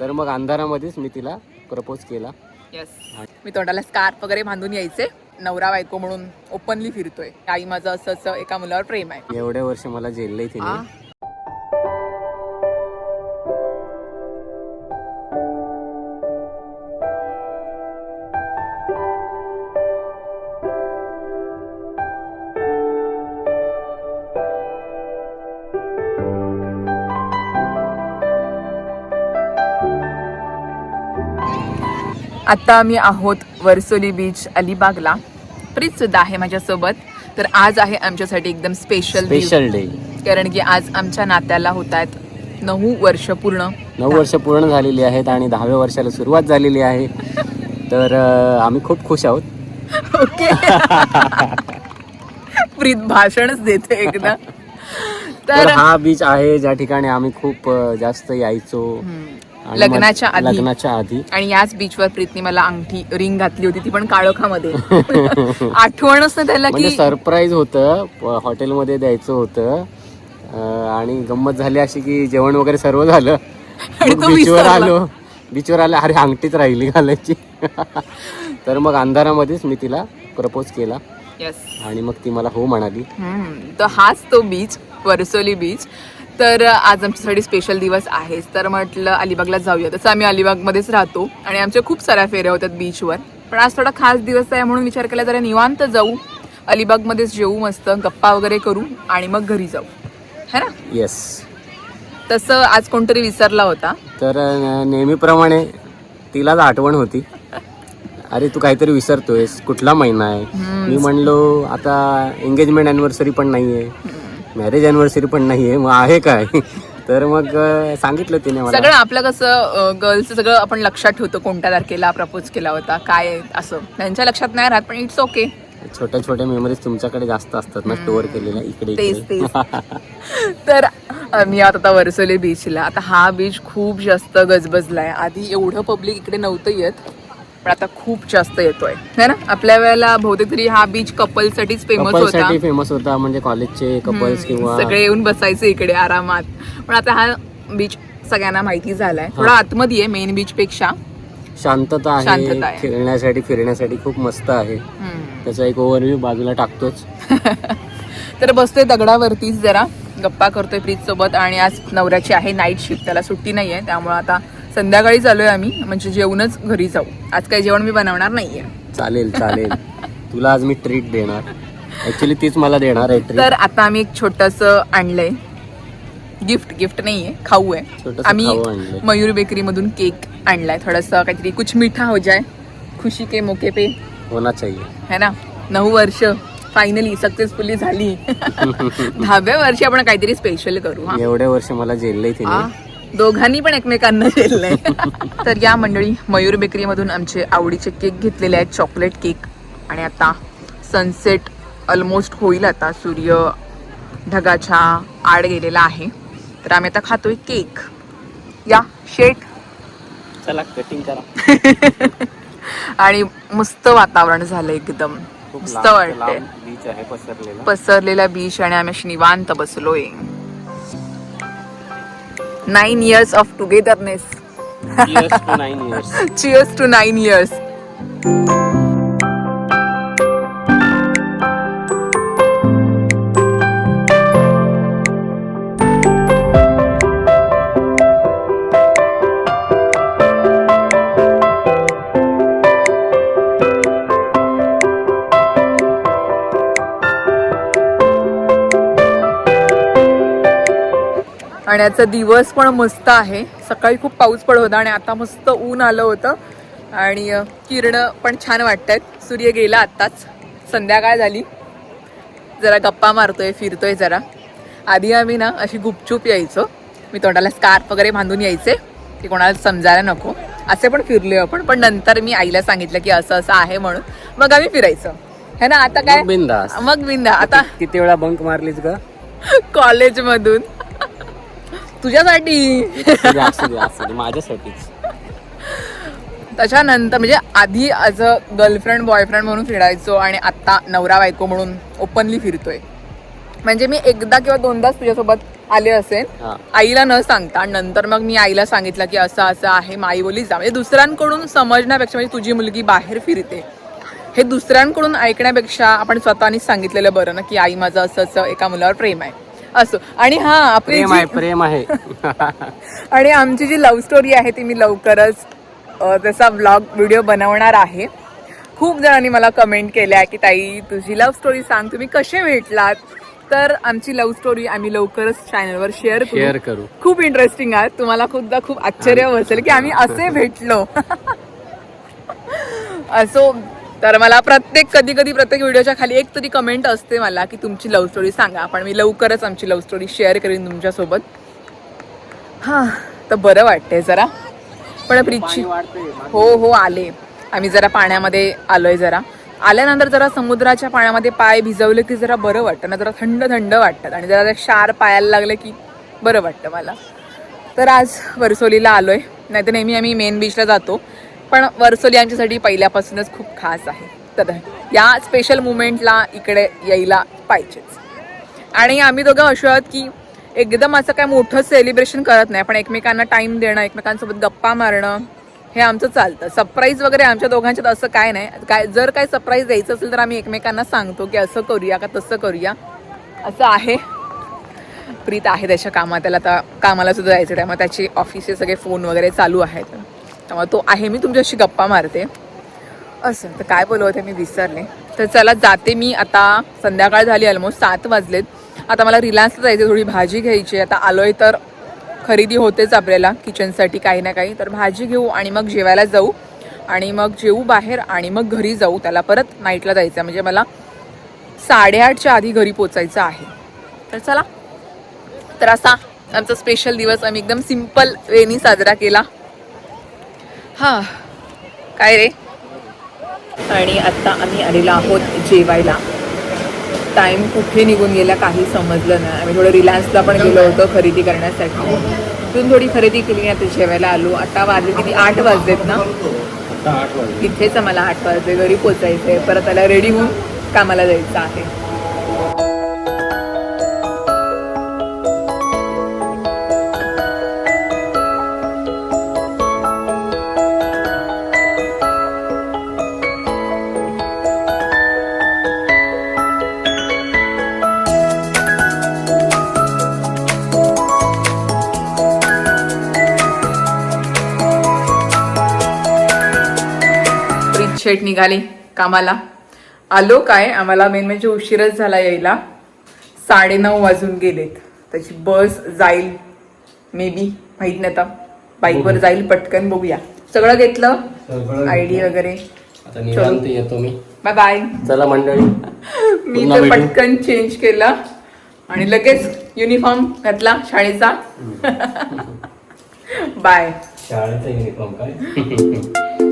तर मग अंधारामध्येच मी तिला प्रपोज केला. येस मी तोंडाला स्कार्फ वगैरे बांधून यायचे. नवरा बायको म्हणून ओपनली फिरतोय. आई माझं असं असं एका मुलावर प्रेम आहे. एवढ्या वर्ष मला झेललंय आ? तिने आता आम्ही आहोत वर्सोली बीच अलिबागला. प्रीत सुद्धा आहे माझ्यासोबत. तर आज आहे आमच्यासाठी एकदम स्पेशल स्पेशल डे कारण की आज आमच्या नात्याला होत आहेत नऊ वर्ष पूर्ण. नऊ वर्ष पूर्ण झालेली आहेत आणि दहाव्या वर्षाला सुरुवात झालेली आहे. तर आम्ही खूप खुश आहोत. ओके प्रीत भाषणच देते एकदा. तर हा बीच आहे ज्या ठिकाणी आम्ही खूप जास्त यायचो. लग्नाच्या आधी. लग्नाच्या आधी. आणि याच बीचवर प्रीतने मला अंगठी रिंग घातली होती ती पण काळोखामध्ये. आठवणच नाही त्याला म्हणजे की सरप्राईज होतं प- हॉटेलमध्ये द्यायचं होतं. अं, आणि गंमत झाली अशी की जेवण वगैरे सर्व झालं. आणि तो बीचवर विसरला. आलो. बीचवर आले अरे अंगठीच राहिली घालायची. तर मग अंधारामध्येच मी तिला प्रपोज केला. आणि मग ती मला हो म्हणाली. तर हाच तो बीच वर्सोली बीच तर आज आमच्यासाठी स्पेशल दिवस आहेच. तर म्हटलं अलिबागला जाऊया. तसं आम्ही अलिबागमध्येच राहतो आणि आमच्या खूप साऱ्या फेऱ्या होत्यात बीचवर पण आज थोडा खास दिवस आहे म्हणून विचार केला जरा निवांत जाऊ. अलिबागमध्येच जेऊ मस्त गप्पा वगैरे करू आणि मग घरी जाऊ. है ना? येस तसं आज कोणतरी विसरला होता. तर नेहमीप्रमाणे तिलाच आठवण होती. अरे तू काहीतरी विसरतोयस. कुठला महिना आहे? मी म्हणलो आता एंगेजमेंट अॅनिव्हर्सरी पण नाहीये. मॅरेज अॅनिव्हर्सरी पण नाहीये मग आहे काय? तर मग सांगितलं तिने मला. सगळं आपलं कसं गर्ल्सचं सगळं आपण लक्षात ठेवतो कोणत्या तारखेला प्रपोज केला होता काय आहे, असं. त्यांच्या लक्षात नाही राहत पण इट्स ओके छोट्या छोट्या मेमरीज तुमच्याकडे जास्त असतात ना स्टोअर केलेल्या इकडे तर आता आता वर्सोली बीचला आता हा बीच खूप जास्त गजबजलाय. आधी एवढं पब्लिक इकडे नव्हतं येत. पण आता खूप जास्त येतोय. है ना? आपल्या वेळेला बहुतेक तरी हा बीच कपलसाठीच फेमस होता. फेमस होता म्हणजे कॉलेजचे कपल्स किंवा सगळे येऊन बसायचे इकडे आरामात. पण आता हा बीच सगळ्यांना माहिती झालाय. थोडा आतमध्ये आहे मेन बीच पेक्षा. शांतता आहे शांतता आहे. खेळण्यासाठी फिरण्यासाठी खूप मस्त आहे. त्याचा एक ओव्हरव्ह्यू बाजूला टाकतोच. तर बसतोय दगडावरतीच जरा. गप्पा करतोय प्रीत सोबत आणि आज नवऱ्याची आहे नाईट शिफ्ट त्याला सुट्टी नाही आहे त्यामुळे आता संध्याकाळी चालूय आम्ही म्हणजे जेवणच घरी जाऊ. आज काही जेवण मी बनवणार नाहीये. चालेल चालेल. तुला आज मी ट्रीट देणार. ऍक्च्युली तीच मला देणार आहे तर आता आम्ही एक छोटस आणलंय. गिफ्ट गिफ्ट नाहीये खाऊ आहे छोटंसं आम्ही खाऊ आणलंय. मयूर बेकरी मधून केक आणलाय. थोडस काहीतरी कुछ मीठा हो जाय. खुशी के मोके पे. होना चाहिए है ना? नऊ वर्ष. फायनली सक्सेसफुली झाली. दहाव्या वर्षी आपण काहीतरी स्पेशल करू हा. एवढ्या वर्ष मला आ, तिने. दोघांनी पण एकमेकांना झेललंय तर या मंडळी मयूर बेकरीमधून आमचे आवडीचे केक घेतलेले आहेत चॉकलेट केक. आणि आता सनसेट ऑलमोस्ट होईल आता. सूर्य ढगाच्या आड गेलेला आहे. तर आम्ही आता खातोय केक. या शेट चला कटिंग करा. आणि मस्त वातावरण झालं एकदम. मस्त वाटतंय. पसरलेला. बीच आणि आम्ही निवांत बसलोय. nine years of togetherness. Cheers to nine years. Cheers to nine years. आणि याचा दिवस पण मस्त आहे. सकाळी खूप पाऊस पडत होता आणि आता मस्त ऊन आलं होतं. आणि किरणं पण छान वाटतात सूर्य गेला आत्ताच. संध्याकाळ झाली. जरा गप्पा मारतोय फिरतोय जरा. आधी आम्ही ना अशी गुपचूप यायचो. मी तोंडाला स्कार्फ वगैरे बांधून यायचे. की कोणाला समजायला नको. असे पण फिरले आपण. पण नंतर मी आईला सांगितलं की असं असं आहे म्हणून. मग आम्ही फिरायचं. है ना? आता काय? मग बिंदा. आता किती वेळा बंक मारलीस ग? कॉलेज मधून तुझ्यासाठी. माझ्यासाठीच. त्याच्यानंतर म्हणजे आधी ॲज अ गर्लफ्रेंड बॉयफ्रेंड म्हणून फिरायचो आणि आत्ता नवरा बायको म्हणून ओपनली फिरतोय. म्हणजे मी एकदा किंवा दोनदाच तुझ्यासोबत आले असेल. आईला न सांगता आणि नंतर मग मी आईला सांगितलं की असं असं आहे मग आई बोली जा. म्हणजे दुसऱ्यांकडून समजण्यापेक्षा म्हणजे तुझी मुलगी बाहेर फिरते. हे दुसऱ्यांकडून ऐकण्यापेक्षा आपण स्वतःनीच सांगितलेलं बरं ना की आई माझं असं असं एका मुलावर प्रेम आहे. असो. आणि हा आपली प्रेम जी- आहे प्रेम आहे. आणि आमची जी लव्ह स्टोरी आहे ती मी लवकरच अ, त्याचा ब्लॉग व्हिडिओ बनवणार आहे. खूप जणांनी मला कमेंट केल्या की ताई तुझी लव्ह स्टोरी सांग. तुम्ही कसे भेटलात? तर आमची लव्ह स्टोरी आम्ही लवकरच चॅनलवर शेअर शेअर करू. खूप इंटरेस्टिंग आहे तुम्हाला सुद्धा खूप आश्चर्य बसेल की आम्ही असे भेटलो. असो तर मला प्रत्येक कधी कधी प्रत्येक व्हिडिओच्या खाली एक तरी कमेंट असते मला की तुमची लव्ह स्टोरी सांगा. पण मी लवकरच आमची लव्ह स्टोरी शेअर करीन तुमच्यासोबत. हा तर बरं वाटतंय जरा. पण प्रीतची हो हो आले. आम्ही जरा पाण्यामध्ये आलोय जरा. आल्यानंतर जरा समुद्राच्या पाण्यामध्ये पाय भिजवले की जरा बरं वाटतं. ना जरा थंड थंड वाटतात आणि जरा क्षार पायाला लागलं की बरं वाटतं मला. तर आज वरसोलीला आलोय. नाहीतर नेहमी आम्ही मेन बीचला जातो. पण वरसोली यांच्यासाठी पहिल्यापासूनच खूप खास आहे. तर या स्पेशल मुमेंटला इकडे यायला पाहिजेच. आणि आम्ही दोघं अशा आहोत की एकदम असं काय मोठं सेलिब्रेशन करत नाही पण एकमेकांना टाईम देणं एकमेकांसोबत गप्पा मारणं हे आमचं चालतं. सरप्राईज वगैरे आमच्या दोघांच्यात असं काय नाही. काय जर काय सरप्राईज द्यायचं असेल तर आम्ही एकमेकांना सांगतो की असं करूया का तसं करूया. असं आहे. प्रीत आहे त्याच्या कामात. त्याला आता कामाला सुद्धा जायचं त्यामुळे त्याचे ऑफिसचे सगळे फोन वगैरे चालू आहेत. त्यामुळे तो आहे मी तुमच्याशी गप्पा मारते. असं तर काय बोलवते मी विसरले. तर चला जाते मी आता. संध्याकाळ झाली ऑलमोस्ट सात वाजलेत. आता मला रिलायन्सला जायचं थोडी भाजी घ्यायची आहे. आता आलोय तर खरेदी होतेच आपल्याला किचनसाठी काही ना काही. तर भाजी घेऊ आणि मग जेवायला जाऊ. आणि मग जेऊ बाहेर आणि मग घरी जाऊ. त्याला परत नाईटला जायचं आहे. म्हणजे मला साडेआठच्या आधी घरी पोचायचं आहे. तर चला. तर असा आमचा स्पेशल दिवस. आम्ही एकदम सिंपल वेनी साजरा केला. हा. काय रे? आणि आता आम्ही आलेलो आहोत जेवायला. टाइम कुठे निघून गेला काही समजलं नाही. आम्ही थोडं रिलायन्सला पण गेलो होतो खरेदी करण्यासाठी. तिथून थोडी खरेदी केली आता जेवायला आलो. आता वाजले किती? आठ वाजलेत ना? आता आठ वाजले. इथेच आम्हाला आठ वाजले. घरी पोचायचंय. परत त्याला रेडी होऊन कामाला जायचं आहे. शेट निघाली कामाला. आलो काय? आम्हाला मेन म्हणजे उशीरच झाला यायला. साडेनऊ वाजून गेलेत. त्याची बस जाईल. मे बी माहीत नाही आता. बाईकवर जाईल पटकन बघूया. सगळं घेतलं? सगळं आय डी वगैरे? आता निवांत येतो मी. बाय बाय चला मंडळी. मी तर. पटकन चेंज केलं. आणि लगेच युनिफॉर्म घातला शाळेचा. बाय. शाळेचा युनिफॉर्म काय?